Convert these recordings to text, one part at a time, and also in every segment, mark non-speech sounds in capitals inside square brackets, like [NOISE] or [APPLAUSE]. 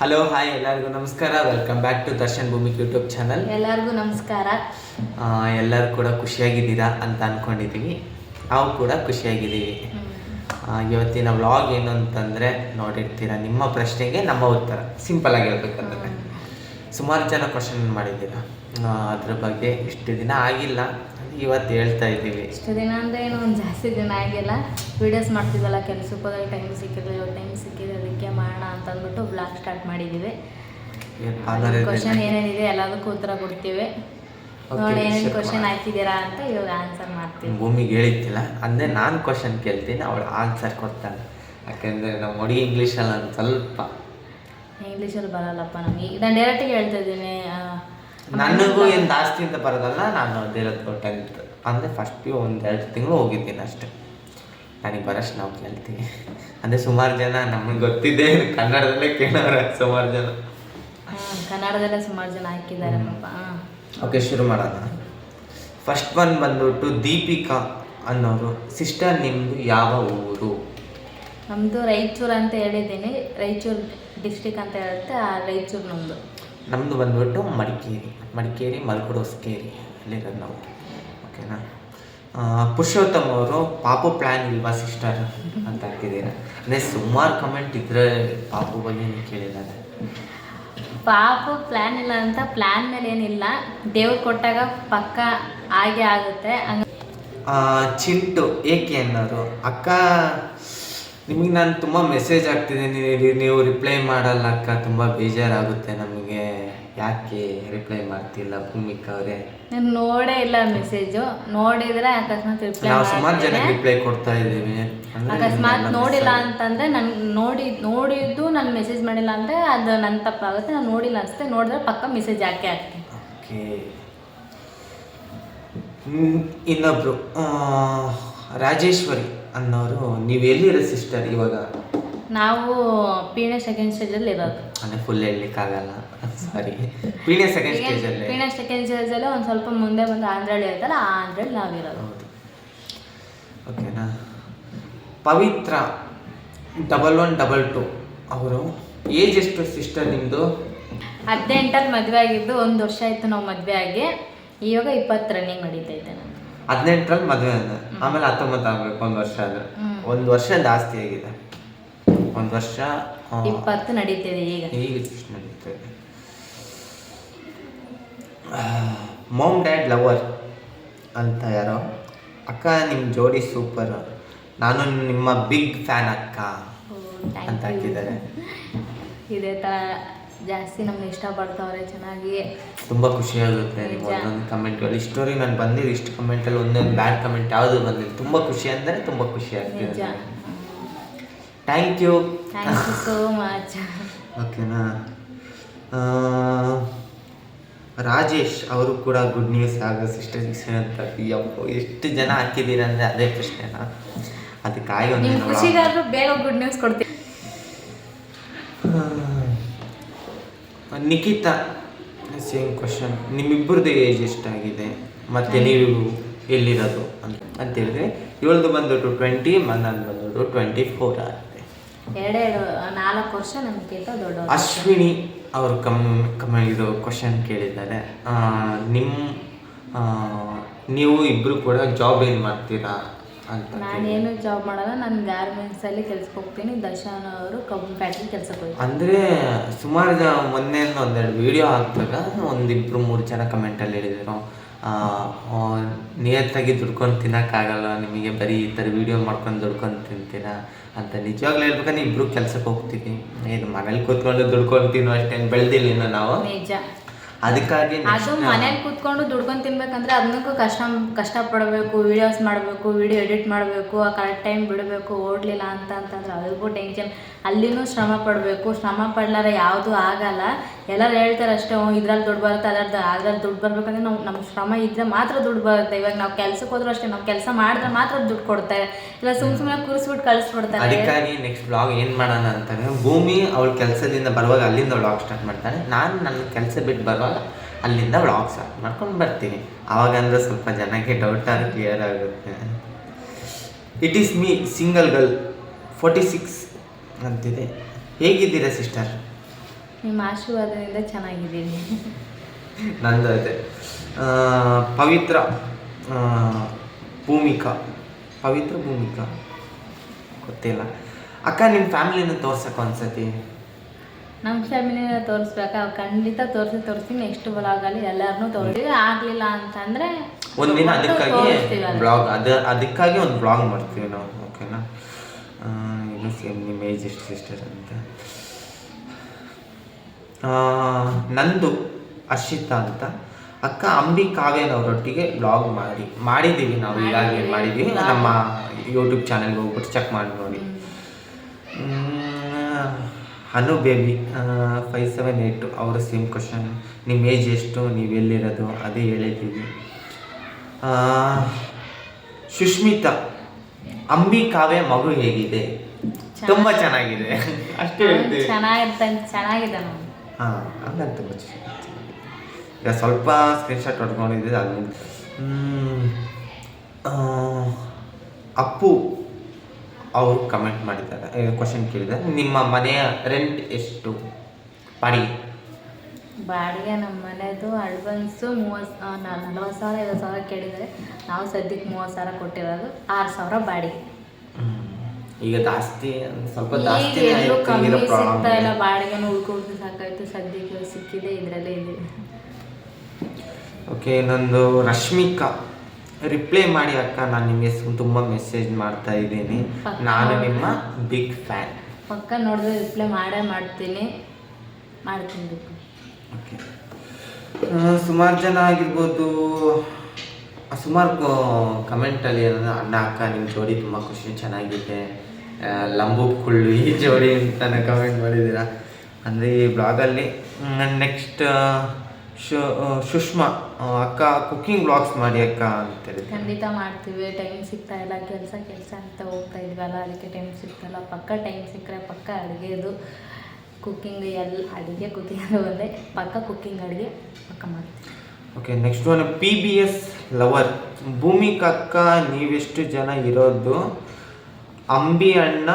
Hello hi ಎಲ್ಲರಿಗೂ ನಮಸ್ಕಾರ. Welcome back to Darshan ಭೂಮಿ ಯೂಟ್ಯೂಬ್ ಚಾನಲ್ ಎಲ್ಲರಿಗೂ ನಮಸ್ಕಾರ. ಎಲ್ಲರೂ ಕೂಡ ಖುಷಿಯಾಗಿದ್ದೀರಾ ಅಂತ ಅಂದ್ಕೊಂಡಿದ್ದೀವಿ ನಾವು ಕೂಡ ಖುಷಿಯಾಗಿದ್ದೀವಿ. ಇವತ್ತಿನ ವ್ಲಾಗ್ ಏನು ಅಂತಂದರೆ ನೋಡಿರ್ತೀರಾ ನಿಮ್ಮ ಪ್ರಶ್ನೆಗೆ ನಮ್ಮ ಉತ್ತರ. ಸಿಂಪಲ್ ಆಗಿ ಹೇಳ್ಬೇಕಂದ್ರೆ. ಸುಮಾರು ಜನ ಕ್ವಶನ್ ಮಾಡಿದ್ದೀರಾ? ಅದ್ರ ಬಗ್ಗೆ ಇಷ್ಟು ದಿನ ಆಗಿಲ್ಲ. ಇವತ್ತು ಹೇಳ್ತಾ ಇದ್ದೀವಿ. ಇಷ್ಟು ದಿನ ಅಂದರೆ ಏನು ಜಾಸ್ತಿ ದಿನ ಆಗಿಲ್ಲ. ವೀಡಿಯೋಸ್ ಮಾಡ್ತಿದ್ವಲ್ಲ ಕೆಲಸಕ್ಕೆ ಹೋದಾಗ ಟೈಮ್ ಸಿಕ್ಕಿರಲಿಲ್ಲ ಟೈಮ್ ಸಿಕ್ಕಿದೆ ಅದಕ್ಕೆ ಮಾಡೋಣ ಅಂತ ಅಂದ್ಬಿಟ್ಟು ಬ್ಲಾಗ್ ಸ್ಟಾರ್ಟ್ ಮಾಡಿದ್ದೀವಿ. ಕ್ವಶನ್ ಏನೇನಿದೆ ಎಲ್ಲದಕ್ಕೂ ಉತ್ತರ ಕೊಡ್ತೀವಿ. ನೋಡಿ ಏನೇನು ಕ್ವಶನ್ ಹಾಕಿದ್ದೀರಾ ಅಂತ ಇವಾಗ ಆನ್ಸರ್ ಮಾಡ್ತೀವಿ. ಭೂಮಿಗೆ ಹೇಳಿತ್ತಿಲ್ಲ ಅಂದರೆ ನಾನು ಕ್ವಶನ್ ಕೇಳ್ತೀನಿ ಅವಳು ಆನ್ಸರ್ ಕೊಡ್ತಾಳೆ. ಯಾಕೆಂದರೆ ನಮ್ಮ ಹುಡುಗಿ ಇಂಗ್ಲೀಷಲ್ಲಿ ಒಂದು ಸ್ವಲ್ಪ. ಇಂಗ್ಲೀಷಲ್ಲಿ ಬರಲ್ಲಪ್ಪ ನಮಗೆ. ನಾನು ಡೈರೆಕ್ಟಾಗಿ ಹೇಳ್ತಾ ಇದ್ದೀನಿ ನನಗೂ ಏನು ಜಾಸ್ತಿ ಅಂತ ಬರೋದಲ್ಲ ನಾನು ಡೈರೆಕ್ಟ್ ಟೆಂತ್ ಅಂದರೆ ಫಸ್ಟ್ ಪಿ ಒಂದು ಎರಡು ತಿಂಗಳು ಹೋಗಿದ್ದೀನಿ ಅಷ್ಟೇ. ನನಗೆ ಬರೋಷ್ಟು ನಾವು ಕೇಳ್ತೀವಿ. ಅಂದರೆ ಸುಮಾರು ಜನ ನಮಗೆ ಗೊತ್ತಿದೆ ಕನ್ನಡದಲ್ಲೇ ಕೇಳೋರು ಸುಮಾರು ಜನ. ಕನ್ನಡದಲ್ಲೇ ಸುಮಾರು ಜನ ಹಾಕಿದ್ದಾರೆ ಪಾಪ ಓಕೆ ಶುರು ಮಾಡೋಣ. ಫಸ್ಟ್ ಒನ್ ಬಂದ್ಬಿಟ್ಟು ದೀಪಿಕಾ ಅನ್ನೋರು ಸಿಸ್ಟರ್ ನಿಮ್ಮದು ಯಾವ ಊರು? ನಮ್ಮದು ರಾಯಚೂರು ಅಂತ ಹೇಳಿದ್ದೀನಿ. ರಾಯಚೂರು ಡಿಸ್ಟಿಕ್ ಅಂತ ಹೇಳುತ್ತೆ ಆ ರಾಯಚೂರು ನಮ್ಮದು ನಮ್ಮದು ಬಂದ್ಬಿಟ್ಟು ಮಡಿಕೇರಿ. ಮಡಿಕೇರಿ ಮಲ್ಕೊಡೋಸ್ಕೇರಿ ಅಲ್ಲಿರೋದು ನಾವು. ಓಕೆನಾ? ಪುರುಷೋತ್ತಮ್ ಅವರು ಪಾಪು ಪ್ಲ್ಯಾನ್ ಇಲ್ವಾ ಸಿಸ್ಟರ್ ಅಂತ ಹಾಕಿದ್ದೀರಾ? ಅಂದರೆ ಸುಮಾರು ಕಮೆಂಟ್ ಇದ್ರೆ ಪಾಪು ಬಗ್ಗೆ ಕೇಳಿದ್ದಾರೆ ಪಾಪು ಪ್ಲ್ಯಾನ್ ಇಲ್ಲ ಅಂತ ಪ್ಲ್ಯಾನ್ ಮೇಲೆ ಏನಿಲ್ಲ. ದೇವ್ರು ಕೊಟ್ಟಾಗ ಪಕ್ಕ ಹಾಗೆ ಆಗುತ್ತೆ. ಚಿಂಟು ಏಕೆ ಅನ್ನೋರು ಅಕ್ಕ ನಿಮಗೆ ನಾನು ತುಂಬ ಮೆಸೇಜ್ ಆಗ್ತಿದ್ದೀನಿ ನೀವು ರಿಪ್ಲೈ ಮಾಡಲ್ಲ ಅಕ್ಕ ತುಂಬ ಬೇಜಾರಾಗುತ್ತೆ ನಮಗೆ. ಯಾಕೆ ರಿಪ್ಲೈ ಮಾಡ್ತಿಲ್ಲ ಭೂಮಿಕಾ ಅವರೇ ನಾನು ನೋಡೇ ಇಲ್ಲ ಮೆಸೇಜು ನೋಡಿದ್ರೆ ಅಕಸ್ಮಾತ್ ರಿಪ್ಲೈ ನಾವು ಸುಮಾರು ಜನ ರಿಪ್ಲೈ ಕೊಡ್ತಾ ಇದ್ದೀವಿ. ಅಂದ್ರೆ ಅಕಸ್ಮಾತ್ ನೋಡಿಲ್ಲ. ಅಂತಂದ್ರೆ ನಾನು ನೋಡಿ ನೋಡಿದ್ದು ನಾನು ಮೆಸೇಜ್ ಮಾಡಿಲ್ಲ ಅಂದರೆ ಅದು ನನ್ನ ತಪ್ಪಾಗುತ್ತೆ. ನಾನು ನೋಡಿಲ್ಲ ಅನ್ಸುತ್ತೆ. ನೋಡಿದ್ರೆ ಪಕ್ಕ ಮೆಸೇಜ್ ಯಾಕೆ ಹಾಕ್ತೀನಿ. ಓಕೆ. ಹ್ಮ್, ಇನ್ನೊಬ್ರು. ಆ, ರಾಜೇಶ್ವರಿ ಅನ್ನೋರು ನೀವು ಎಲ್ಲಿರೋ ಸಿಸ್ಟರ್ ಇವಾಗ? ನಾವು ಪೀಣೆ ಸೆಕೆಂಡ್ ಸ್ಟೇಜಲ್ಲಿ ಇರೋದು. ಅಂದ್ರೆ ಫುಲ್ ಹೇಳಲಿಕ್ಕಾಗಲ್ಲ ಸಾರಿ ಪೀಣೆ ಸೆಕೆಂಡ್ ಸ್ಟೇಜಲ್ಲಿ ಪೀಣೆ ಸೆಕೆಂಡ್ ಸ್ಟೇಜಲ್ಲಿ ಒಂದು ಸ್ವಲ್ಪ ಮುಂದೆ ಬಂದು ಆಂಧ್ರಳ್ಳಿ ಇರುತ್ತಲ್ಲ ಆ ಆಂಧ್ರಳ್ಳಿ ನಾವು ಹೌದು. ಓಕೆನಾ Pavitra double one double two ಅವರು ಏಜ್ ಎಷ್ಟು ಸಿಸ್ಟರ್ ನಿಮ್ಮದು ಹದಿನೆಂಟಲ್ಲಿ ಮದುವೆ ಆಗಿದ್ದು ಒಂದು ವರ್ಷ ಆಯಿತು ನಾವು ಮದುವೆ ಆಗಿ. ಇವಾಗ ಇಪ್ಪತ್ತು ರನ್ನಿಂಗ್ ನಡೀತೈತೆ ನಾನು ಹದಿನೆಂಟರಲ್ಲಿ ಮದುವೆ ಆದ ಆಮೇಲೆ ಹತ್ತೊಂಬತ್ತು ಆಗಬೇಕು ಒಂದು ವರ್ಷ ಆದ್ರೆ ಒಂದು ವರ್ಷ ಜಾಸ್ತಿ ಆಗಿದೆ. ಒಂದು ವರ್ಷ ಇಪ್ಪತ್ತು ನಡೀತಿದೆ ಈಗ. ಈಗ ನಡೀತದೆ ಮೋಮ್ ಡ್ಯಾಡ್ ಲವರ್ ಅಂತ ಯಾರೋ? ಅಕ್ಕ ನಿಮ್ಮ ಜೋಡಿ ಸೂಪರ್ ನಾನು ನಿಮ್ಮ ಬಿಗ್ ಫ್ಯಾನ್ ಅಕ್ಕ ಅಂತ. ಹಾಕಿದ್ದಾರೆ. ಇದೇ ಥರ ಜಾಸ್ತಿ ನಮ್ಗೆ ಇಷ್ಟಪಡ್ತಾವ್ರೆ ಚೆನ್ನಾಗಿ. ತುಂಬ ಖುಷಿ ಆಗುತ್ತೆ ನಿಜ. ಒಂದೊಂದು ಕಮೆಂಟ್ಗಳು ಇಷ್ಟೋರಿ ನಾನು ಬಂದಿದ್ದು ಇಷ್ಟು ಕಮೆಂಟಲ್ಲಿ ಒಂದೊಂದು ಬ್ಯಾಡ್ ಕಮೆಂಟ್ ಯಾವುದು ಬಂದಿಲ್ಲ. ತುಂಬ ಖುಷಿ ಅಂದರೆ ತುಂಬ ಖುಷಿ ಆಗ್ತಿದೆ thank you thank you so much ಓಕೆನಾ ರಾಜೇಶ್ ಅವರು ಕೂಡ ಗುಡ್ ನ್ಯೂಸ್ ಆಗ ಸಿಸ್ಟರ್ ಅಂತ ಯಪ್ಪೋ ಎಷ್ಟು ಜನ ಹಾಕಿದ್ದೀರ ಅಂದರೆ ಅದೇ ಪ್ರಶ್ನೆನಾ? ಆಗಿ ಒಂದು ಖುಷಿಗಾದ್ರೂ ಬೇಗ ಗುಡ್ ನ್ಯೂಸ್ ಕೊಡ್ತೀನಿ ನಿಖಿತಾ ಸೇಮ್ ಕ್ವಶನ್ ನಿಮ್ಮಿಬ್ಬರದ್ದು ಏಜ್ ಎಷ್ಟಾಗಿದೆ? ಮತ್ತು ನೀವು ಎಲ್ಲಿರೋದು? ಅಂತ ಅಂತ ಹೇಳಿದ್ರೆ ಇವಳದು ಬಂದ್ಬಿಟ್ಟು ಟ್ವೆಂಟಿ ಮನ್ನನ್ ಬಂದ್ಬಿಟ್ಟು ಟ್ವೆಂಟಿ ಫೋರ್ ಆಗಿದೆ ಎರಡೆರಡು ನಾಲ್ಕು ವರ್ಷ ನಮಗಿಂತ ದೊಡ್ಡ ಅಶ್ವಿನಿ ಅವರು ಕಮ್ ಕಮ್ ಇದು ಕ್ವಶನ್ ಕೇಳಿದ್ದಾರೆ. ನಿಮ್ಮ ನೀವು ಇಬ್ಬರು ಕೂಡ ಜಾಬ್ ಏನು ಮಾಡ್ತೀರಾ ಅಂತ. ನಾನೇನು ಜಾಬ್ ಮಾಡಲ್ಲ ನಾನು ಗಾರ್ಮೆಂಟ್ಸಲ್ಲಿ ಕೆಲ್ಸಕ್ಕೆ ಹೋಗ್ತೀನಿ. ದರ್ಶನ್ ಅವರು ಕಬ್ಬು ಫ್ಯಾಕ್ಟ್ರಿ ಕೆಲ್ಸಕ್ಕೆ ಹೋಗ್ತೀನಿ ಅಂದರೆ ಸುಮಾರು ಜನ ಮೊನ್ನೆ ಒಂದೆರಡು ವಿಡಿಯೋ ಹಾಕಿದಾಗ ಒಂದಿಬ್ಬರು ಮೂರು ಜನ ಕಮೆಂಟಲ್ಲಿ ಹೇಳಿದರು. ನಿಯತ್ತಾಗಿ ದುಡ್ಕೊಂಡು ತಿನ್ನೋಕ್ಕಾಗಲ್ಲ, ನಿಮಗೆ ಬರೀ ಈ ಥರ ವೀಡಿಯೋ ಮಾಡ್ಕೊಂಡು ದುಡ್ಕೊಂಡು ತಿಂತೀರಾ ಅಂತ ನಿಜವಾಗ್ಲೂ ಹೇಳ್ಬೇಕಂದ್ರೆ ಇಬ್ಬರು ಕೆಲ್ಸಕ್ಕೆ ಹೋಗ್ತೀವಿ ಏನು ಮನೇಲಿ ಕೂತ್ಕೊಂಡು ದುಡ್ಕೊಂಡು ತಿನ್ನೋ ಅಷ್ಟೇನು ಬೆಳೆದಿಲ್ಲ ಇನ್ನು ನಾವು. ಅದಕ್ಕಾಗಿ ಅದು ಮನೇಲಿ ಕೂತ್ಕೊಂಡು ದುಡ್ಕೊಂಡು ತಿನ್ಬೇಕಂದ್ರೆ ಅದನ್ನಕ್ಕೂ ಕಷ್ಟ ಕಷ್ಟಪಡಬೇಕು ವಿಡಿಯೋಸ್ ಮಾಡಬೇಕು ವಿಡಿಯೋ ಎಡಿಟ್ ಮಾಡಬೇಕು ಆ ಕರೆಕ್ಟ್ ಟೈಮ್ ಬಿಡಬೇಕು ಓಡಲಿಲ್ಲ ಅಂತ ಅಂತಂದ್ರೆ ಅದಕ್ಕೂ ಟೆನ್ಷನ್ ಅಲ್ಲಿನೂ ಶ್ರಮ ಪಡಬೇಕು. ಶ್ರಮ ಪಡ್ಲಾರ ಯಾವುದೂ ಆಗಲ್ಲ. ಎಲ್ಲರೂ ಹೇಳ್ತಾರೆ ಅಷ್ಟೇ ಇದ್ರಲ್ಲಿ ದುಡ್ಡು ಬರುತ್ತೆ ಅದರದ್ದು ಅದ್ರಲ್ಲಿ ದುಡ್ಡು ಬರಬೇಕಂದ್ರೆ ನಾವು ನಮ್ಮ ಶ್ರಮ ಇದ್ರೆ ಮಾತ್ರ ದುಡ್ಡು ಬರುತ್ತೆ. ಇವಾಗ ನಾವು ಕೆಲಸಕ್ಕೆ ಹೋದ್ರೂ ಅಷ್ಟೇ ನಾವು ಕೆಲಸ ಮಾಡಿದ್ರೆ ಮಾತ್ರ ದುಡ್ಡು ಕೊಡ್ತಾರೆ. ಇಲ್ಲ ಸುಮ್ ಸುಮ್ಮನೆ ಕೂರಿಸ್ಬಿಟ್ಟು ಕಳಿಸ್ಬಿಡ್ತಾರೆ. ಅದಕ್ಕಾಗಿ ನೆಕ್ಸ್ಟ್ ಬ್ಲಾಗ್ ಏನು ಮಾಡೋಣ ಅಂತಂದ್ರೆ ಭೂಮಿ ಅವಳ ಕೆಲಸದಿಂದ ಬರುವಾಗ ಅಲ್ಲಿಂದ ವ್ಲಾಗ್ ಸ್ಟಾರ್ಟ್ ಮಾಡ್ತಾನೆ ನಾನು ನನ್ನ ಕೆಲಸ ಬಿಟ್ಟು ಬರುವಾಗ ಅಲ್ಲಿಂದ ವ್ಲಾಗ್ ಸ್ಟಾರ್ಟ್ ಮಾಡ್ಕೊಂಡು ಬರ್ತೀನಿ. ಆವಾಗ ಅಂದ್ರೆ ಸ್ವಲ್ಪ ಜನಕ್ಕೆ ಡೌಟ್ ಆಗಿ ಕ್ಲಿಯರ್ ಆಗುತ್ತೆ. It is me single girl forty six ಅಂತಿದೆ. ಹೇಗಿದ್ದೀರಾ ಸಿಸ್ಟರ್ ನಿಮ್ಮ ಆಶೀರ್ವಾದದಿಂದ ಚೆನ್ನಾಗಿದ್ದೀನಿ. [LAUGHS] ನಂದು ಅದೇ. ಪವಿತ್ರ ಭೂಮಿಕಾ. ಪವಿತ್ರ ಭೂಮಿಕಾ. ಗೊತ್ತಿಲ್ಲ. ಅಕ್ಕ ನಿಮ್ಮ ಫ್ಯಾಮಿಲಿನ ತೋರ್ಸಕ್ಕೆ ಒಂದ್ಸತಿ. ನಮ್ಮ ಫ್ಯಾಮಿಲಿನ ತೋರಿಸ್ಬೇಕಾ? ಖಂಡಿತ ತೋರಿಸಿ ತೋರಿಸ್ತೀನಿ. ನೆಕ್ಸ್ಟ್ ಬ್ಲಾಗಲ್ಲಿ ಎಲ್ಲರನ್ನೂ ತೋರಿಸ್ತೀವಿ ಆಗಲಿಲ್ಲ ಅಂತಂದರೆ ಒಂದಿನ ಅದಕ್ಕಾಗಿ ಬ್ಲಾಗ್ ಅದ ಅದಕ್ಕಾಗಿ ಒಂದು ಬ್ಲಾಗ್ ಮಾಡ್ತೀವಿ ನಾವು ಓಕೆನಾ ಇದು ಸೇಮ್ ನಿಮ್ಮ ಏಜ್ ಎಷ್ಟು ಸಿಸ್ಟರ್ ಅಂತ? ನಂದು ಅರ್ಷಿತಾ ಅಂತ. ಅಕ್ಕ ಅಂಬಿ ಕಾವ್ಯನವರೊಟ್ಟಿಗೆ ಬ್ಲಾಗ್ ಮಾಡಿ ಮಾಡಿದ್ದೀವಿ ನಾವು ಈಗಾಗಲೇ ಮಾಡಿದ್ದೀವಿ. ನಮ್ಮ ಯೂಟ್ಯೂಬ್ ಚಾನಲ್ಗೆ ಹೋಗ್ಬಿಟ್ಟು ಚೆಕ್ ಮಾಡಿ ನೋಡಿ. Anu baby five seven eight ಅವರ ಸೇಮ್ ಕ್ವಶನ್ ನಿಮ್ಮ ಏಜ್ ಎಷ್ಟು? ನೀವು ಎಲ್ಲಿರೋದು? ಅದೇ ಹೇಳಿದ್ದೀವಿ. ಆ, ಸುಷ್ಮಿತಾ ಅಂಬಿ ಕಾವ್ಯ ಮಗು ಹೇಗಿದೆ? ತುಂಬ ಚೆನ್ನಾಗಿದೆ. ಅಷ್ಟೇ ಹೇಳ್ತೀವಿ. ಚೆನ್ನಾಗಿದೆ ಹಾಂ ಹಂಗಂತ ತುಂಬ. ಈಗ ಸ್ವಲ್ಪ ಸ್ಕ್ರೀನ್ಶಾಟ್ ಹೊಡ್ಕೊಂಡಿದ್ದೆ ಅದು ಅಪ್ಪು ಅವರು ಕಮೆಂಟ್ ಮಾಡಿದ್ದಾರೆ ಕ್ವಶನ್ ಕೇಳಿದ್ದಾರೆ. ನಿಮ್ಮ ಮನೆಯ ರೆಂಟ್ ಎಷ್ಟು? ಬಾಡಿಗೆ. ಬಾಡಿಗೆ ನಮ್ಮ ಮನೆಯದು ಅಡ್ವಾನ್ಸು ಮೂವತ್ತು ನಲ್ವತ್ತು ಸಾವಿರ ಐವತ್ತು ಸಾವಿರ ಕೇಳಿದರೆ ನಾವು ಸದ್ಯಕ್ಕೆ ಮೂವತ್ತು ಸಾವಿರ ಕೊಟ್ಟಿರೋದು ಆರು ಸಾವಿರ ಬಾಡಿಗೆ. ಈಗ ಜಾಸ್ತಿ ಸ್ವಲ್ಪ ಜಾಸ್ತಿ ಎಲ್ಲೂ ಕಮ್ಮಿ ಸಿಗ್ತಾ ಇಲ್ಲ ಬಾಡಿಗೆನೂ ಉಳ್ಕೊಂಡು ಸಾಕಾಯ್ತು ಸದ್ಯಕ್ಕೆ ಸಿಕ್ಕಿದೆ ಇದರಲ್ಲೇ ಇದೆ. ಓಕೆ ಇನ್ನೊಂದು ರಶ್ಮಿಕಾ. ರಿಪ್ಲೈ ಮಾಡಿ ಅಕ್ಕ ನಾನು ನಿಮಗೆ ತುಂಬ ಮೆಸೇಜ್ ಮಾಡ್ತಾ ಇದ್ದೀನಿ. ನಾನು ನಿಮ್ಮ ಬಿಗ್ ಫ್ಯಾನ್ ಪಕ್ಕ ನೋಡಿದ್ರೆ ರಿಪ್ಲೈ ಮಾಡೇ ಮಾಡ್ತೀನಿ. ಮಾಡ್ತೀನಿ ಓಕೆ ಸುಮಾರು ಜನ ಆಗಿರ್ಬೋದು ಸುಮಾರು ಕಮೆಂಟಲ್ಲಿ ಏನಂದ್ರೆ ಅಣ್ಣ ಅಕ್ಕ ನಿಮ್ಮ ಜೋಡಿ ತುಂಬ ಖುಷಿ ಚೆನ್ನಾಗಿದೆ. ಲಂಬು ಕುಳ್ಳು ಈ ಜೋಡಿ ಅಂತ ಕಮೆಂಟ್ ಮಾಡಿದ್ದೀರಾ. ಅಂದರೆ ಈ ಬ್ಲಾಗಲ್ಲಿ ನೆಕ್ಸ್ಟ್ ಶು ಸುಷ್ಮಾ ಅಕ್ಕ ಕುಕ್ಕಿಂಗ್ ಬ್ಲಾಗ್ಸ್ ಮಾಡಿ ಅಕ್ಕ ಅಂತ ಹೇಳಿದ್ರು. ಖಂಡಿತ ಮಾಡ್ತೀವಿ. ಟೈಮ್ ಸಿಗ್ತಾ ಇಲ್ಲ. ಕೆಲಸ ಕೆಲಸ ಅಂತ ಹೋಗ್ತಾ ಇದ್ವಲ್ಲ ಅದಕ್ಕೆ ಟೈಮ್ ಸಿಗ್ತಲ್ಲ. ಪಕ್ಕ ಟೈಮ್ ಸಿಕ್ಕರೆ ಪಕ್ಕ ಅಡುಗೆದು ಕುಕ್ಕಿಂಗ್ ಎಲ್ಲ ಅಡುಗೆ ಕುಕ್ಕಿಂಗ್ ಒಂದೇ. ಪಕ್ಕ ಕುಕ್ಕಿಂಗ್ ಅಡುಗೆ ಪಕ್ಕ ಮಾಡ್ತೀವಿ okay next one P B S lover ಭೂಮಿಕಕ್ಕ ನೀವೆಷ್ಟು ಜನ ಇರೋದು? ಅಂಬಿ ಅಣ್ಣ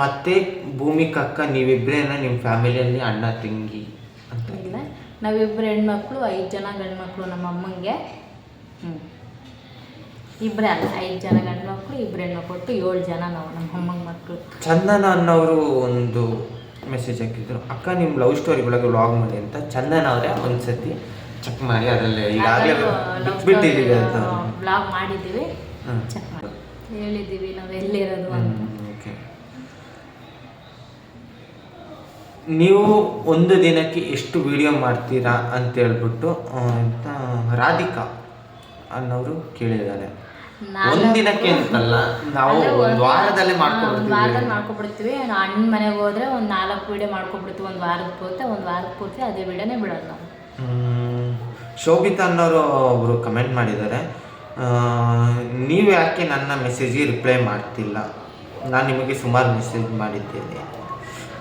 ಮತ್ತೆ ಭೂಮಿಕಕ್ಕ ನೀವಿಬ್ಬರೇನ ನಿಮ್ಮ ಫ್ಯಾಮಿಲಿಯಲ್ಲಿ ಅಣ್ಣ ತಂಗಿ ಅಂತ. ನಾವಿಬ್ಬರು ಹೆಣ್ಮಕ್ಳು ಐದು ಜನ ಗಂಡ್ಮಕ್ಳು ನಮ್ಮ ಅಮ್ಮಂಗೆ. ಹ್ಞೂ ಇಬ್ಬರೇ ಅಲ್ಲ ಐದು ಜನ ಗಂಡ್ಮಕ್ಳು ಇಬ್ಬರು ಹೆಣ್ಮಕ್ಳು ಒಟ್ಟು ಏಳು ಜನ ನಾವು ನಮ್ಮ ಅಮ್ಮಂಗೆ ಮಕ್ಕಳು ಚಂದನ ಅನ್ನೋರು ಒಂದು ಮೆಸೇಜ್ ಹಾಕಿದ್ರು. ಅಕ್ಕ ನಿಮ್ಮ ಲವ್ ಸ್ಟೋರಿ ಒಳಗೆ ವ್ಲಾಗ್ ಮಾಡಿ ಅಂತ ಚಂದನ ಅವರೇ ಒಂದ್ಸತಿ ಚೆಕ್ ಮಾಡಿ ಅದರಲ್ಲಿ ಈಗಾಗಲೇ ಬಿಟ್ಬಿಟ್ಟಿದ್ದೀವಿ ಅಂತ. ಬ್ಲಾಗ್ ಮಾಡಿದ್ದೀವಿ. ಚೆಕ್ ಮಾಡಿ. ಹೇಳಿದ್ದೀವಿ ನಾವು ಎಲ್ಲಿರೋದು ಅಂತ ಓಕೆ ನೀವು ಒಂದು ದಿನಕ್ಕೆ ಎಷ್ಟು ವಿಡಿಯೋ ಮಾಡ್ತೀರಾ ಅಂತ ಹೇಳ್ಬಿಟ್ಟು ಅಂತ ರಾಧಿಕಾ ಅನ್ನೋರು ಕೇಳಿದ್ದಾರೆ ಒಂದು ದಿನಕ್ಕೆ ಅಂತಲ್ಲ ನಾವು ಒಂದು ವಾರದಲ್ಲೇ ವಾರದಲ್ಲಿ ಮಾಡ್ಕೊಬಿಡ್ತೀವಿ. ಅಣ್ಣ ಮನೆಗೆ ಹೋದ್ರೆ ಒಂದು ನಾಲ್ಕು ವಿಡಿಯೋ ಮಾಡ್ಕೊಬಿಡ್ತೀವಿ ಒಂದು ವಾರದ ಪೂರ್ತಿ ಒಂದು ವಾರದ ಪೂರ್ತಿ ಅದೇ ವಿಡಿಯೋನೇ ಬಿಡೋದು ನಾವು. ಶೋಭಿತಾ ಅನ್ನೋರು ಒಬ್ರು ಕಮೆಂಟ್ ಮಾಡಿದ್ದಾರೆ. ನೀವು ಯಾಕೆ ನನ್ನ ಮೆಸೇಜ್ಗೆ ರಿಪ್ಲೈ ಮಾಡ್ತಿಲ್ಲ? ನಾನು ನಿಮಗೆ ಸುಮಾರು ಮೆಸೇಜ್ ಮಾಡಿದ್ದೇನೆ.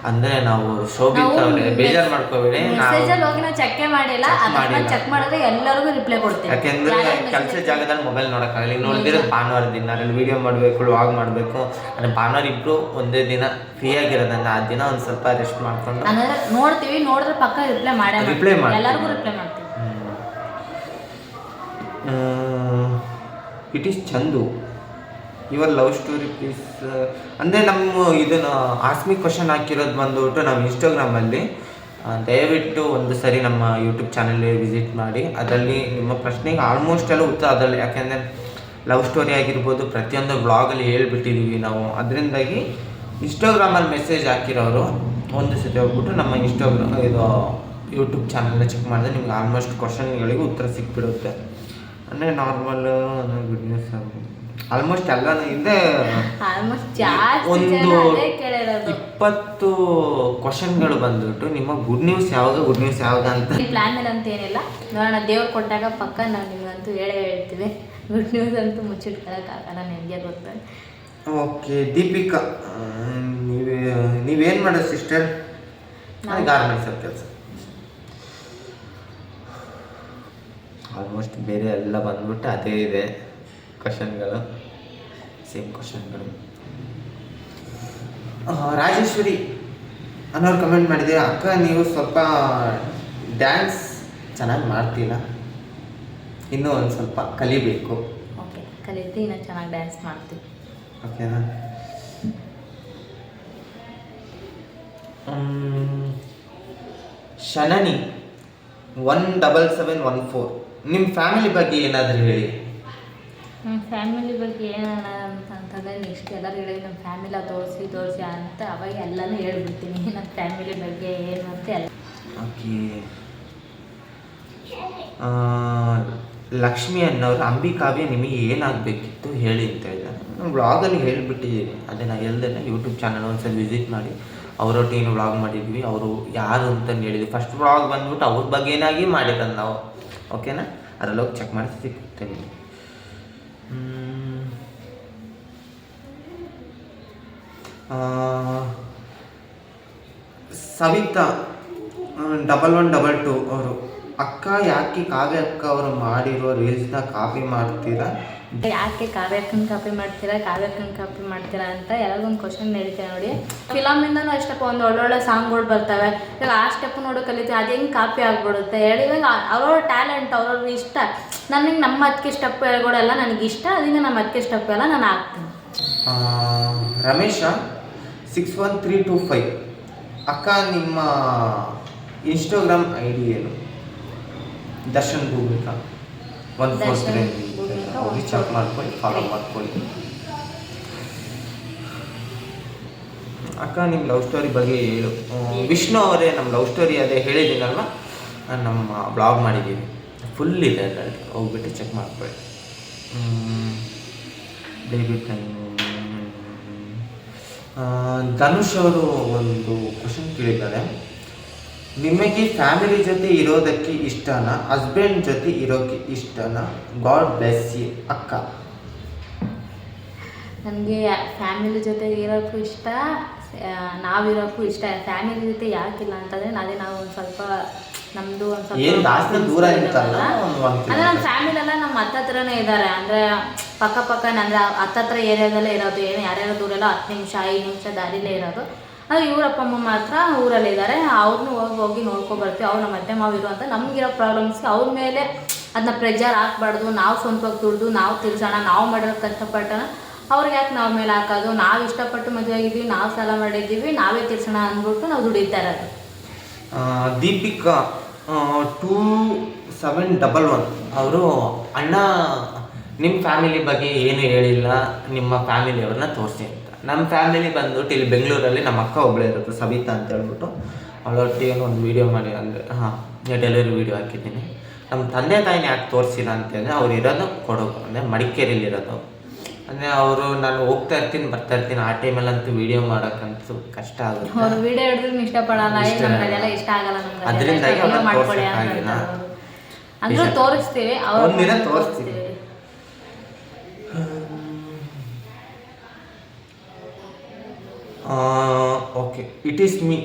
ಅಂದರೆ ನಾವು ಶೋಭಿತಾ ಅವರೇ ಬೇಜಾರು ಮಾಡ್ಕೋಬೇಡಿ. ನಾವು ಹೋಗಿ ನಾವು ಚೆಕ್ ಮಾಡಿಲ್ಲ Check ಅದನ್ನ ಮಾಡಿಲ್ಲ. ಚೆಕ್ ಮಾಡಿದ್ರೆ ಎಲ್ಲರಿಗೂ ರಿಪ್ಲೈ ಕೊಡ್ತೀವಿ ಯಾಕೆಂದ್ರೆ ಯಾರ್ಯಾರ್ message ಕೆಲಸ ಜಾಗದಲ್ಲಿ ಮೊಬೈಲ್ ನೋಡೋಕ್ಕಾಗಲ್ಲ. ಈಗ ನೋಡಿದ್ರೆ ಭಾನುವಾರ ದಿನ ಅಲ್ಲಿ ವಿಡಿಯೋ ಮಾಡಬೇಕು ವ್ಲಾಗ್ ಮಾಡಬೇಕು. ಅಂದ್ರೆ ಭಾನುವಾರ ಇಬ್ರು ಒಂದೇ ದಿನ ಫ್ರೀ ಆಗಿರೋದನ್ನ ಆ ದಿನ ಒಂದು ಸ್ವಲ್ಪ ರೆಸ್ಟ್ ಮಾಡ್ಕೊಂಡು ಅಂದ್ರೆ ನೋಡ್ತೀವಿ ನೋಡಿದ್ರೆ ಪಕ್ಕ ರಿಪ್ಲೈ ಮಾಡಿ Reply ಮಾಡ್ತೀವಿ. ಮಾಡ್ತೀವಿ. ಎಲ್ಲರಿಗೂ ರಿಪ್ಲೈ ಮಾಡ್ತೀವಿ. It is Chandu. Your love story please ಅಂದರೆ ನಮ್ಮ ಇದನ್ನು ಆಸ್ಮಿಕ್ ಕ್ವಶನ್ ಹಾಕಿರೋದು ಬಂದುಬಿಟ್ಟು ನಮ್ಮ ಇನ್ಸ್ಟಾಗ್ರಾಮಲ್ಲಿ ದಯವಿಟ್ಟು ಒಂದು ಸರಿ ನಮ್ಮ ಯೂಟ್ಯೂಬ್ ಚಾನಲ್ಗೆ ವಿಸಿಟ್ ಮಾಡಿ. ಅದರಲ್ಲಿ ನಿಮ್ಮ ಪ್ರಶ್ನೆಗೆ ಆಲ್ಮೋಸ್ಟ್ ಎಲ್ಲ ಉತ್ತರ ಅದರಲ್ಲಿ. ಯಾಕೆಂದರೆ ಲವ್ ಸ್ಟೋರಿ ಆಗಿರ್ಬೋದು, ಪ್ರತಿಯೊಂದು ಬ್ಲಾಗಲ್ಲಿ ಹೇಳ್ಬಿಟ್ಟಿದ್ದೀವಿ ನಾವು. ಅದರಿಂದಾಗಿ ಇನ್ಸ್ಟಾಗ್ರಾಮಲ್ಲಿ ಮೆಸೇಜ್ ಹಾಕಿರೋರು ಒಂದು ಸತಿ ಹೋಗ್ಬಿಟ್ಟು ನಮ್ಮ ಇನ್ಸ್ಟಾಗ್ರಾಮ್ ಇದು ಯೂಟ್ಯೂಬ್ ಚಾನಲ್ನ ಚೆಕ್ ಮಾಡಿದ್ರೆ ನಿಮ್ಗೆ ಆಲ್ಮೋಸ್ಟ್ ಕ್ವಶನ್ಗಳಿಗೆ ಉತ್ತರ ಸಿಕ್ಬಿಡುತ್ತೆ. ಅಂದರೆ ನಾರ್ಮಲ್ ಗುಡ್ ನ್ಯೂಸ್ ಆಲ್ಮೋಸ್ಟ್ ಎಲ್ಲನೂ ಇದೆ ಆಲ್ಮೋಸ್ಟ್ ಜಾಸ್ತಿ ಒಂದು ಕೇಳಿರೋದು. ಇಪ್ಪತ್ತು ಕ್ವಶನ್ಗಳು ಬಂದ್ಬಿಟ್ಟು ನಿಮ್ಮ ಗುಡ್ ನ್ಯೂಸ್ ಯಾವಾಗ ಗುಡ್ ನ್ಯೂಸ್ ಯಾವಾಗ ಅಂತ. ಪ್ಲಾನ್ ಮೇಲೆ ಅಂತ ಏನಿಲ್ಲ. ನೋಡೋಣ ದೇವ್ರು ಕೊಟ್ಟಾಗ ಪಕ್ಕ ನಾವು ನಿಮಗಂತೂ ಹೇಳೇ ಹೇಳ್ತೀವಿ. ಗುಡ್ ನ್ಯೂಸ್ ಅಂತೂ ಮುಚ್ಚಿಟ್ಕೊಳಕ್ಕಾಗಲ್ಲ ನಿಮಗೆ ಗೊತ್ತಾಗ ಓಕೆ ದೀಪಿಕಾ ನೀವು ನೀವೇ ನೀವೇನು ಮಾಡೋದು ಸಿಸ್ಟರ್ ನಾನು ಗಾರ್ಮೆಂಟ್ಸ್ ಕೆಲಸ. ಆಲ್ಮೋಸ್ಟ್ ಬೇರೆ ಎಲ್ಲ ಬಂದ್ಬಿಟ್ಟು ಅದೇ ಇದೆ ಕ್ವಶನ್ಗಳು ಸೇಮ್ ಕ್ವಶನ್ಗಳು ರಾಜೇಶ್ವರಿ ಅನ್ನೋರು ಕಮೆಂಟ್ ಮಾಡಿದ್ದೀರಾ? ಅಕ್ಕ ನೀವು ಸ್ವಲ್ಪ ಡ್ಯಾನ್ಸ್ ಚೆನ್ನಾಗಿ ಮಾಡ್ತೀರ? ಇನ್ನೂ ಒಂದು ಸ್ವಲ್ಪ ಕಲಿಬೇಕು. ಓಕೆ ಕಲಿತು ಇನ್ನೂ ಚೆನ್ನಾಗಿ ಡ್ಯಾನ್ಸ್ ಮಾಡ್ತೀವಿ. ಓಕೆನಾ ಶನನಿ one double seven one four ನಿಮ್ಮ ಫ್ಯಾಮಿಲಿ ಬಗ್ಗೆ ಏನಾದರೂ ಹೇಳಿ. ನಮ್ಮ ಫ್ಯಾಮಿಲಿ ಬಗ್ಗೆ ಏನಣ್ಣ ಅಂತಂತಂದರೆ ನೆಕ್ಸ್ಟ್ ಎಲ್ಲರೂ ಹೇಳಿ ನಮ್ಮ ಫ್ಯಾಮಿಲ ತೋರಿಸಿ ತೋರಿಸಿ ಅಂತ ಅವಾಗ ಎಲ್ಲನೂ ಹೇಳ್ಬಿಡ್ತೀನಿ. [LAUGHS] ನಮ್ಮ ಫ್ಯಾಮಿಲಿ ಬಗ್ಗೆ ಏನು ಅಂತ ಎಲ್ಲ. ಲಕ್ಷ್ಮಿ ಅನ್ನೋರು ಅಂಬಿಕಾವ್ಯ ನಿಮಗೆ ಏನಾಗಬೇಕಿತ್ತು ಹೇಳಿ ಅಂತ ಹೇಳಿದ್ದಾರೆ ನಾನು ಬ್ಲಾಗಲ್ಲಿ ಹೇಳಿಬಿಟ್ಟಿದ್ದೀನಿ ಅದನ್ನು ನಾನು ಹೇಳ್ದೆ ಯೂಟ್ಯೂಬ್ ಚಾನಲ್ ಒಂದ್ಸಲ ವಿಸಿಟ್ ಮಾಡಿ. ಅವರೊಟ್ಟಿಗೆ ವ್ಲಾಗ್ ಮಾಡಿದ್ವಿ ಅವರು ಯಾರು ಅಂತಂದು ಹೇಳಿದ್ವಿ. ಫಸ್ಟ್ ವ್ಲಾಗ್ ಬಂದ್ಬಿಟ್ಟು ಅವ್ರ ಬಗ್ಗೆನಾಗಿ ಮಾಡಿರೋದು ನಾವು. ಓಕೆನಾ ಅದರಲ್ಲಿ ಹೋಗಿ ಚೆಕ್ ಮಾಡಿ. ಆ, Savita double one double two ಅವರು, ಅಕ್ಕ ಯಾಕೆ ಕಾವ್ಯ ಅಕ್ಕ ಅವರು ಮಾಡಿರೋ ರೀಲ್ಸ್ನ ಕಾಪಿ ಮಾಡ್ತೀರಾ? ಯಾಕೆ ಕಾವ್ಯಕ್ಕನ ಕಾಪಿ ಮಾಡ್ತೀರಾ ಕಾವ್ಯಕ್ಕನ ಕಾಪಿ ಮಾಡ್ತೀರಾ ಅಂತ ಎಲ್ಲರಿಗೊಂದು ಕ್ವಶನ್ ನಡೀತೀರ ನೋಡಿ. ಫಿಲಮಿಂದನೂ ಅಷ್ಟಪ್ಪ ಒಂದು ಒಳ್ಳೊಳ್ಳೆ ಸಾಂಗ್ಗಳು ಬರ್ತವೆ. ಇವಾಗ ಆ ಸ್ಟೆಪ್ ನೋಡು ಕಲಿತೀವಿ ಅದು ಹೆಂಗೆ ಕಾಪಿ ಆಗ್ಬಿಡುತ್ತೆ ಹೇಳಿ. ಇವಾಗ ಅವ್ರವ್ರ ಟ್ಯಾಲೆಂಟ್ ಅವ್ರವ್ರ ಇಷ್ಟ ನನಗೆ ನಮ್ಮ ಅದಕ್ಕೆ ಸ್ಟೆಪ್ ಹೇಳ್ಕೊಡಲ್ಲ ನನಗೆ ಇಷ್ಟ ಅದರಿಂದ ನಮ್ಮ ಅದಕ್ಕೆ ಸ್ಟೆಪ್ ಎಲ್ಲ ನಾನು ಹಾಕ್ತೀನಿ. Ramesha six one three two five ಅಕ್ಕ ನಿಮ್ಮ ಇನ್ಸ್ಟಾಗ್ರಾಮ್ ಐ ಡಿ ಏನು? ದರ್ಶನ್ ಭೂಮಿಕಾ ಒಂದು ಫೋರ್ ತ್ರೀ four ಮಾಡ್ಕೊಳ್ಳಿ ಫಾಲೋ ಮಾಡ್ಕೊಳ್ಳಿ ಅಕ್ಕ ನಿಮ್ಮ ಲವ್ ಸ್ಟೋರಿ ಬಗ್ಗೆ ಹೇಳು. ವಿಷ್ಣು ಅವರೇ ನಮ್ಮ ಲವ್ ಸ್ಟೋರಿ ಅದೇ ಹೇಳಿದ್ದೀನಲ್ವ? ನಮ್ಮ ಬ್ಲಾಗ್ ಮಾಡಿದ್ದೀವಿ. ಫುಲ್ ಇದೆ ಅದರಲ್ಲಿ. ಹೋಗ್ಬಿಟ್ಟು ಚೆಕ್ ಮಾಡ್ಕೊಳ್ಳಿ. ದಯವಿಟ್ಟು ಧನುಷ್ ಅವರು ಒಂದು ಕ್ವಶನ್ ಕೇಳಿದ್ದಾರೆ. ನಿಮಗೆ ಫ್ಯಾಮಿಲಿ ಜೊತೆ ಇರೋದಕ್ಕೆ ಇಷ್ಟನಾ? ಹಸ್ಬೆಂಡ್ ಜೊತೆ ಇರೋಕ್ಕೆ ಇಷ್ಟನಾ? God bless you. ಅಕ್ಕ. ನನಗೆ ಫ್ಯಾಮಿಲಿ ಜೊತೆ ಇರೋಕ್ಕೂ ಇಷ್ಟ ನಾವಿರೋಕ್ಕೂ ಇಷ್ಟ. ಫ್ಯಾಮಿಲಿ ಜೊತೆ ಯಾಕಿಲ್ಲ ಅಂತಂದ್ರೆ ಅದೇ ನಾವು ಒಂದು ಸ್ವಲ್ಪ ನಮ್ಮದು ಒಂದು ಸ್ವಲ್ಪ ದೂರ ಇರ್ತಲ್ಲ, ಅಂದ್ರೆ ನಮ್ಮ ಫ್ಯಾಮಿಲಿ ಎಲ್ಲ ನಮ್ಮ ಹತ್ತತ್ರನೇ ಇದ್ದಾರೆ. ಅಂದರೆ ಪಕ್ಕ ಪಕ್ಕ ಅಂದರೆ ಹತ್ತತ್ರ ಏರಿಯಾದಲ್ಲೇ ಇರೋದು. ಏನು ಯಾರ್ಯಾರ ದೂರ ಎಲ್ಲ ಹತ್ತು ನಿಮಿಷ ಐದು ನಿಮಿಷ ದಾರಿಲೇ ಇರೋದು. ಆದರೆ ಇವರಪ್ಪ ಅಮ್ಮ ಮಾತ್ರ ಊರಲ್ಲಿ ಇದ್ದಾರೆ ಅವ್ರನ್ನೂ ಹೋಗಿ ಹೋಗಿ ನೋಡ್ಕೊಬರ್ತೀವಿ ಅವ್ರು ನಮ್ಮ ಅತ್ತೆ ಮಾವಿರು ಅಂತ ನಮಗಿರೋ ಪ್ರಾಬ್ಲಮ್ಸ್ಗೆ ಅವ್ರ ಮೇಲೆ ಅದನ್ನ ಪ್ರೆಜರ್ ಹಾಕ್ಬಾರ್ದು. ನಾವು ಸ್ವಂತವಾಗಿ ದುಡ್ದು, ನಾವು ತಿರ್ಸೋಣ ನಾವು ಮಾಡಿರೋ ಕಷ್ಟಪಟ್ಟಣ ಅವ್ರಿಗೆ ಯಾಕೆ ನಾವು ಮೇಲೆ ಹಾಕೋದು? ನಾವು ಇಷ್ಟಪಟ್ಟು ಮದುವೆ ಆಗಿದ್ದೀವಿ ನಾವು ಸಾಲ ಮಾಡಿದ್ದೀವಿ, ನಾವೇ ತಿರ್ಸೋಣ ಅಂದ್ಬಿಟ್ಟು ನಾವು ದುಡಿತಾ ಇರೋದು. Deepika two seven double one. ಅವರು ಅಣ್ಣ ನಿಮ್ಮ ಫ್ಯಾಮಿಲಿ ಬಗ್ಗೆ ಏನು ಹೇಳಿಲ್ಲ? ನಿಮ್ಮ ಫ್ಯಾಮಿಲಿಯವ್ರನ್ನ ತೋರಿಸಿ. ನಮ್ಮ ಫ್ಯಾಮಿಲಿ ಬಂದ್ಬಿಟ್ಟು ಇಲ್ಲಿ ಬೆಂಗಳೂರಲ್ಲಿ ನಮ್ಮ ಅಕ್ಕ ಒಬ್ಬಳೇ ಇರೋದು ಸವಿತಾ ಅಂತ ಹೇಳ್ಬಿಟ್ಟು. ಅವಳೊಟ್ಟಿಗೆ ಒಂದು ವೀಡಿಯೋ ಮಾಡಿ ಅಂದರೆ ಹಾಂ ಡೆಲಿವರಿ ವೀಡಿಯೋ ಹಾಕಿದ್ದೀನಿ. ನಮ್ಮ ತಂದೆ ತಾಯಿನ ಯಾಕೆ ತೋರಿಸಿಲ್ಲ ಅಂತಂದರೆ ಅವ್ರು ಇರೋದು ಕೊಡೋದು ಅಂದರೆ ಮಡಿಕೇರಿಲಿರೋದು ಅಂದರೆ ಅವರು ನಾನು ಹೋಗ್ತಾ ಇರ್ತೀನಿ ಬರ್ತಾ ಇರ್ತೀನಿ ಆ ಟೈಮಲ್ಲಂತೂ ವೀಡಿಯೋ ಮಾಡೋಕ್ಕಂತೂ ಕಷ್ಟ ಆಗುತ್ತೆ. ಅದರಿಂದಾಗಿ ಅವ್ರನ್ನ ಹಿಡಿದ್ರೆ ಇಷ್ಟ. ಪಡಲ್ಲ ಏ ಇಷ್ಟ ನಮ್ಗೆ ಅದೆಲ್ಲ ಇಷ್ಟ ಆಗಲ್ಲ ನಮ್ಗೆ ಅದೆಲ್ಲ ಅದ್ರಿಂದಾಗಿ video ಅವ್ರನ್ನ ಮಾಡ್ಕೊಳ್ಳಿ ಅಂತ ತೋರ್ಸಕ್ಕಾಗಿಲ್ಲ. ಅಂತಾರೆ ಅವ್ರು. ಅಂದ್ರೂ ನಿಜ. ತೋರಿಸ್ತೀವಿ ಅವ್ರ ಒಂದಿನ ತೋರಿಸ್ತೀವಿ. Okay it is me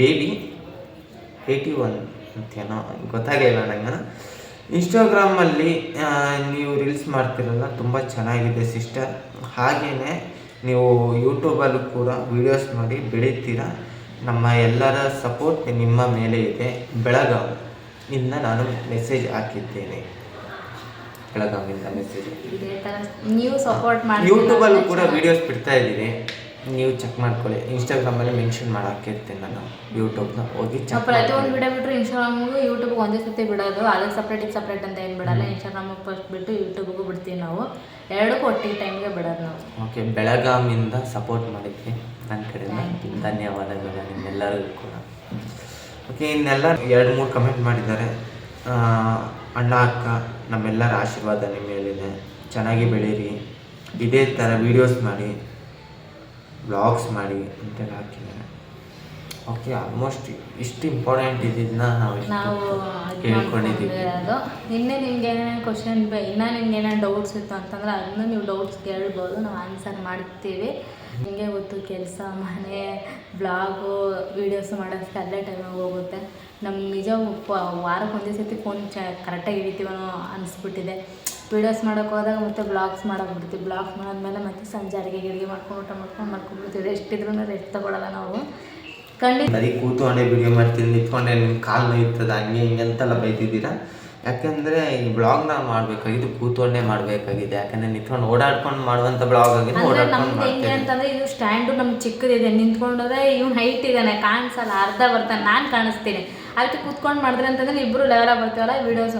baby eighty one ಅಂತೇನೋ ಗೊತ್ತಾಗಿಲ್ಲ ನಂಗೆ. ಇನ್ಸ್ಟಾಗ್ರಾಮಲ್ಲಿ ನೀವು ರೀಲ್ಸ್ ಮಾಡ್ತಿರಲ್ಲ ತುಂಬ ಚೆನ್ನಾಗಿದೆ ಸಿಸ್ಟರ್ ಹಾಗೆಯೇ ನೀವು ಯೂಟ್ಯೂಬಲ್ಲೂ ಕೂಡ ವೀಡಿಯೋಸ್ ಮಾಡಿ ಬೆಳೀತೀರಾ. ನಮ್ಮ ಎಲ್ಲರ ಸಪೋರ್ಟ್ ನಿಮ್ಮ ಮೇಲೆ ಇದೆ. ಬೆಳಗಾವಿ ಇಂದ ನಾನು ಮೆಸೇಜ್ ಹಾಕಿದ್ದೇನೆ. ಬೆಳಗಾವಿಂದ ಮೆಸೇಜ್ ಯೂಟ್ಯೂಬಲ್ಲೂ ಕೂಡ ವೀಡಿಯೋಸ್ ಬಿಡ್ತಾ ಇದ್ದೀನಿ. ನೀವು ಚೆಕ್ ಮಾಡ್ಕೊಳ್ಳಿ. ಇನ್ಸ್ಟಾಗ್ರಾಮಲ್ಲಿ ಮೆನ್ಷನ್ ಮಾಡಿ ಹಾಕಿರ್ತೀನಿ ನಾನು. ಯೂಟ್ಯೂಬ್ನ ಹೋಗಿ ಚೆಕ್ ಪ್ರತಿಯೊಂದು ವಿಡಿಯೋ ಬಿಟ್ಟರೆ ಇನ್ಸ್ಟಾಗ್ರಾಮ್ಗೂ ಯೂಟ್ಯೂಬ್ಗೆ ಒಂದೇ ಸತಿ ಬಿಡೋದು. ಅದಕ್ಕೆ ಸಪ್ರೇಟ್ ಇದು ಸಪ್ರೇಟ್ ಅಂತ ಏನು ಬಿಡಲ್ಲ. ಇನ್ಸ್ಟಾಗ್ರಾಮಿಗೆ ಫಸ್ಟ್ ಬಿಟ್ಟು ಯೂಟ್ಯೂಬ್ಗೂ ಬಿಡ್ತೀವಿ ನಾವು. ಎರಡಕ್ಕೂ ಒಟ್ಟಿಗೆ ಟೈಮ್ಗೆ ಬಿಡೋದು ನಾವು. ಓಕೆ ಬೆಳಗಾಮಿಂದ ಸಪೋರ್ಟ್ ಮಾಡಿದ್ವಿ ನನ್ನ ಕಡೆಯಿಂದ. ಧನ್ಯವಾದಗಳು ನಿಮ್ಮೆಲ್ಲರಿಗೂ ಕೂಡ. ಓಕೆ ಇನ್ನೆಲ್ಲ ಎರಡು ಮೂರು ಕಮೆಂಟ್ ಮಾಡಿದ್ದಾರೆ. ಅಣ್ಣ ಅಕ್ಕ ನಮ್ಮೆಲ್ಲರ ಆಶೀರ್ವಾದ ನಿಮ್ಮ ಮೇಲಿದೆ. ಚೆನ್ನಾಗಿ ಬೆಳೀರಿ. ಇದೇ ಥರ ವೀಡಿಯೋಸ್ ಮಾಡಿ. ಬ್ಲಾಗ್ಸ್ ಮಾಡಿ ಅಂತೆಲ್ಲ ಹಾಕಿದ್ದಾರೆ. ಓಕೆ ಆಲ್ಮೋಸ್ಟ್ ಇಷ್ಟು ಇಂಪಾರ್ಟೆಂಟ್ ಇದನ್ನ ನಾವು ಕೇಳ್ಕೊಂಡಿದ್ದೀವಿ ಅದು ಇನ್ನೇ ನಿಮ್ಗೆ ಏನೇನು ಕ್ವಶನ್ ಬೇ ಇನ್ನೂ ನಿಮ್ಗೆ ಏನೇನು ಡೌಟ್ಸ್ ಇತ್ತು ಅಂತಂದ್ರೆ ಅದನ್ನು ನೀವು ಡೌಟ್ಸ್ ಕೇಳ್ಬೋದು ನಾವು ಆನ್ಸರ್ ಮಾಡ್ತೀವಿ. ನಿಮಗೆ ಗೊತ್ತು ಕೆಲಸ ಮನೆ ಬ್ಲಾಗು ವೀಡಿಯೋಸ್ ಮಾಡೋದಕ್ಕೆ ಅಲ್ಲೇ ಟೈಮ್ ಹೋಗುತ್ತೆ. ನಮ್ಮ ನಿಜ ವಾರಕ್ಕೆ ಒಂದೇ ಸತಿ ಫೋನ್ ಚ ಕರೆಕ್ಟಾಗಿ ಹಿಡಿತೀವನೋ ಅನಿಸ್ಬಿಟ್ಟಿದೆ. ವೀಡಿಯೋಸ್ ಮಾಡೋಕೆ ಹೋದಾಗ ಮತ್ತೆ ಬ್ಲಾಗ್ಸ್ ಮಾಡೋಕೆ ಬಿಡ್ತೀವಿ ಬ್ಲಾಗ್ಸ್ ಮಾಡಿದ್ಮೇಲೆ ಮತ್ತೆ ಸಂಜೆ ಅಡುಗೆ ಗಿಡಿಗೆ ಮಾಡ್ಕೊಂಡು ಊಟ ಮಾಡ್ಕೊಂಡು ಮಾಡ್ಕೊಂಡ್ಬಿಡ್ತೀವಿ ರೆಸ್ಟ್ ಇದ್ರೂ ರೆಸ್ಟ್ ತೊಗೊಳಲ್ಲ ನಾವು. ಖಂಡಿತ ಬರೀ ಕೂತ್ಕೊಂಡೆ ವಿಡಿಯೋ ಮಾಡ್ತೀನಿ ನಿಂತ್ಕೊಂಡೆ ನಿಮ್ಮ ಕಾಲು ನೋಯ್ತದ ಹಂಗೆ ಹಿಂಗೆ ಅಂತೆಲ್ಲ ಬೈತಿದ್ದೀರಾ? ಯಾಕೆಂದರೆ ಈ ಬ್ಲಾಗ್ನ ಮಾಡಬೇಕಾಗಿದ್ದು ಕೂತ್ಕೊಂಡೇ ಮಾಡಬೇಕಾಗಿದೆ. ಯಾಕಂದರೆ ನಿಂತ್ಕೊಂಡು ಓಡಾಡ್ಕೊಂಡು ಮಾಡುವಂಥ ಬ್ಲಾಗ್ ಆಗಿದೆ ಓಡಾಡ್ಕೊಂಡು ಹೆಂಗೆ ಅಂತಂದ್ರೆ ಇದು ಸ್ಟ್ಯಾಂಡು ನಮ್ಗೆ ಚಿಕ್ಕದಿದೆ. ನಿಂತ್ಕೊಂಡ್ರೆ ಇವ್ನು ಹೈಟ್ ಇದ್ದಾನೆ ಕಾಣಿಸಲ್ಲ ಅರ್ಧ ಬರ್ತಾನೆ ನಾನು ಕಾಣಿಸ್ತೀನಿ. ಅದಕ್ಕೆ ಕೂತ್ಕೊಂಡು ಮಾಡಿದ್ರೆ ಅಂತಂದ್ರೆ ಇಬ್ಬರು ಲೆವೆಲಾಗಿ ಬರ್ತೀವಲ್ಲ ವೀಡಿಯೋಸ್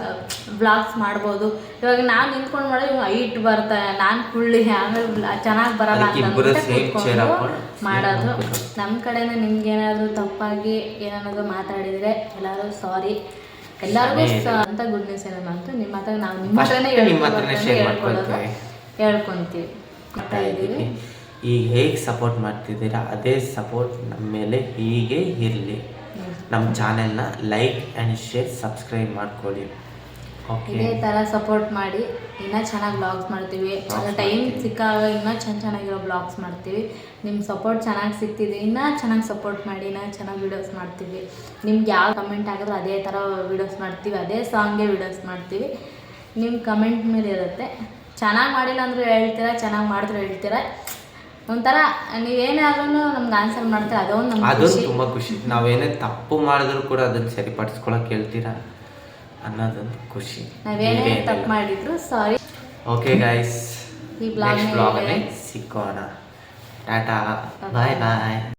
ವ್ಲಾಗ್ಸ್ ಮಾಡ್ಬೋದು. ಇವಾಗ ನಾನು ನಿಂತ್ಕೊಂಡು ಇವ್ನು ಹೈಟ್ ಬರ್ತಾನೆ ನಾನು ಕುಳ್ಳಿ ಆಮೇಲೆ ಚೆನ್ನಾಗಿ ಬರಲ್ಲ ಅಂತ ಕೂತ್ಕೊಂಡು ಮಾಡೋದು. ನಮ್ಮ ಕಡೆಯಿಂದ ನಿಮ್ಗೆ ಏನಾದರೂ ತಪ್ಪಾಗಿ ಏನಾದರೂ ಮಾತಾಡಿದರೆ ಎಲ್ಲರೂ ಸಾರಿ ಎಲ್ಲರಿಗೂ ಅಂತ ಗುಡ್ ನ್ಯೂಸ್ ಏನಮ್ಮ ಅಂತ ನಿಮ್ಮ ಹತ್ರ ನಾವು ನಿಮ್ಮ ಹತ್ರನೇ ಹೇಳ್ಕೊಳ್ಳೋದು. ಹೇಳ್ಕೊಂತೀವಿ. ಮಾಡ್ತಾ ಇದ್ದೀವಿ. ಈಗ ಹೇಗೆ ಸಪೋರ್ಟ್ ಮಾಡ್ತಿದ್ದೀರಾ ಅದೇ ಸಪೋರ್ಟ್ ನಮ್ಮ ಮೇಲೆ ಹೀಗೆ ಇರಲಿ. ನಮ್ಮ ಚಾನೆಲ್ನ ಲೈಕ್ ಆ್ಯಂಡ್ ಶೇರ್ ಸಬ್ಸ್ಕ್ರೈಬ್ ಮಾಡ್ಕೊಳ್ಳಿ. ಓಕೆ. ಇದೇ ಥರ ಸಪೋರ್ಟ್ ಮಾಡಿ. ಇನ್ನೂ ಚೆನ್ನಾಗಿ ಬ್ಲಾಗ್ಸ್ ಮಾಡ್ತೀವಿ. ಟೈಮ್ ಸಿಕ್ಕಾಗ ಇನ್ನೂ ಚೆನ್ನ ಚೆನ್ನಾಗಿರೋ ಬ್ಲಾಗ್ಸ್ ಮಾಡ್ತೀವಿ. ನಿಮ್ಮ ಸಪೋರ್ಟ್ ಚೆನ್ನಾಗಿ ಸಿಗ್ತಿದೆ. ಇನ್ನೂ ಚೆನ್ನಾಗಿ ಸಪೋರ್ಟ್ ಮಾಡಿ ಇನ್ನೂ ಚೆನ್ನಾಗಿ ವೀಡಿಯೋಸ್ ಮಾಡ್ತೀವಿ. ನಿಮ್ಗೆ ಯಾವ ಕಮೆಂಟ್ ಆಗಿದ್ರು ಅದೇ ಥರ ವೀಡಿಯೋಸ್ ಮಾಡ್ತೀವಿ. ಅದೇ ಸಾಂಗೇ ವೀಡಿಯೋಸ್ ಮಾಡ್ತೀವಿ. ನಿಮ್ಮ ಕಮೆಂಟ್ ಮೇಲೆ ಇರುತ್ತೆ. ಚೆನ್ನಾಗಿ ಮಾಡಿಲ್ಲ ಅಂದರೂ ಹೇಳ್ತೀರಾ ಚೆನ್ನಾಗಿ ಮಾಡಿದ್ರು ಹೇಳ್ತೀರಾ? ಒಂಥರ ನೀವೇನಾದ್ರೂ ನಮ್ಗೆ ಆನ್ಸರ್ ಮಾಡ್ತಾರೆ ಅದೊಂದು ಅದೊಂದು ತುಂಬ ಖುಷಿ. ನಾವೇನೇ ತಪ್ಪು ಮಾಡಿದ್ರು ಕೂಡ ಅದನ್ನ ಸರಿಪಡಿಸ್ಕೊಳಕ್ ಹೇಳ್ತೀರಾ ಅನ್ನೋದೊಂದು ಖುಷಿ. ನಾವೇನೇ ತಪ್ಪು ಮಾಡಿದ್ರು ಸಾರಿ ಓಕೆ ಗೈಸ್ ಈ ಬ್ಲಾಗ್ ಸಿಕ್ಕೋಣ. ಟಾಟಾ. Bye bye